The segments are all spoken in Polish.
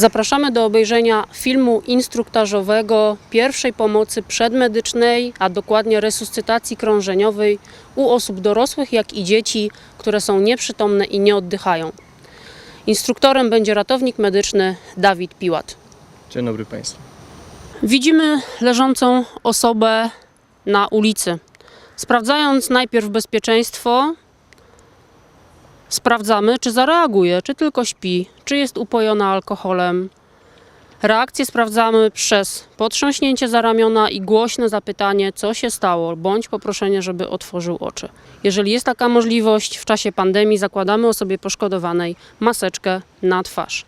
Zapraszamy do obejrzenia filmu instruktażowego pierwszej pomocy przedmedycznej, a dokładnie resuscytacji krążeniowej u osób dorosłych, jak i dzieci, które są nieprzytomne i nie oddychają. Instruktorem będzie ratownik medyczny Dawid Piłat. Dzień dobry Państwu. Widzimy leżącą osobę na ulicy. Sprawdzając najpierw bezpieczeństwo, sprawdzamy, czy zareaguje, czy tylko śpi, czy jest upojona alkoholem. Reakcję sprawdzamy przez potrząśnięcie za ramiona i głośne zapytanie, co się stało, bądź poproszenie, żeby otworzył oczy. Jeżeli jest taka możliwość, w czasie pandemii zakładamy osobie poszkodowanej maseczkę na twarz.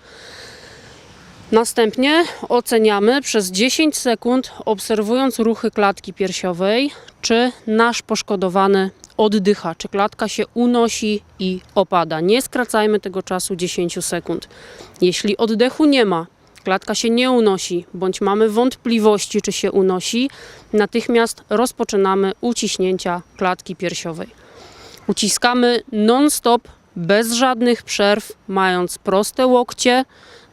Następnie oceniamy przez 10 sekund, obserwując ruchy klatki piersiowej, czy nasz poszkodowany oddycha, czy klatka się unosi i opada. Nie skracajmy tego czasu 10 sekund. Jeśli oddechu nie ma, klatka się nie unosi, bądź mamy wątpliwości, czy się unosi, natychmiast rozpoczynamy uciśnięcia klatki piersiowej. Uciskamy non-stop, bez żadnych przerw, mając proste łokcie,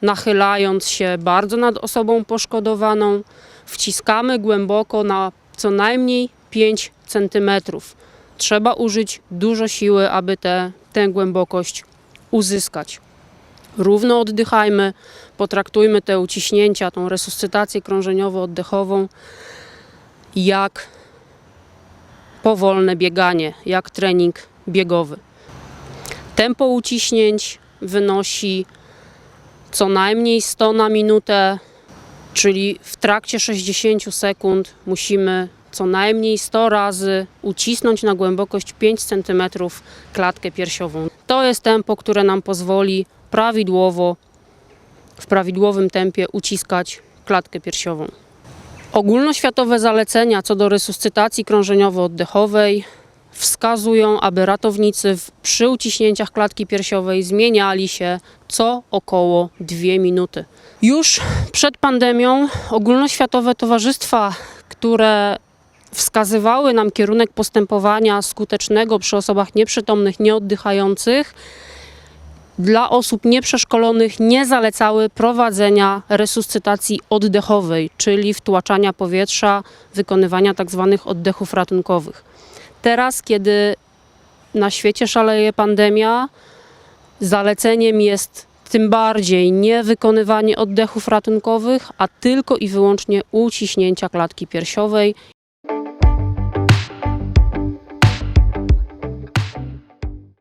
nachylając się bardzo nad osobą poszkodowaną. Wciskamy głęboko na co najmniej 5 cm. Trzeba użyć dużo siły, aby te, tę głębokość uzyskać. Równo oddychajmy, potraktujmy te uciśnięcia, tą resuscytację krążeniowo-oddechową jak powolne bieganie, jak trening biegowy. Tempo uciśnięć wynosi co najmniej 100 na minutę, czyli w trakcie 60 sekund musimy co najmniej 100 razy ucisnąć na głębokość 5 cm klatkę piersiową. To jest tempo, które nam pozwoli prawidłowo, w prawidłowym tempie uciskać klatkę piersiową. Ogólnoświatowe zalecenia co do resuscytacji krążeniowo-oddechowej wskazują, aby ratownicy przy uciśnięciach klatki piersiowej zmieniali się co około 2 minuty. Już przed pandemią ogólnoświatowe towarzystwa, które wskazywały nam kierunek postępowania skutecznego przy osobach nieprzytomnych, nieoddychających, dla osób nieprzeszkolonych nie zalecały prowadzenia resuscytacji oddechowej, czyli wtłaczania powietrza, wykonywania tzw. oddechów ratunkowych. Teraz, kiedy na świecie szaleje pandemia, zaleceniem jest tym bardziej nie wykonywanie oddechów ratunkowych, a tylko i wyłącznie uciśnięcia klatki piersiowej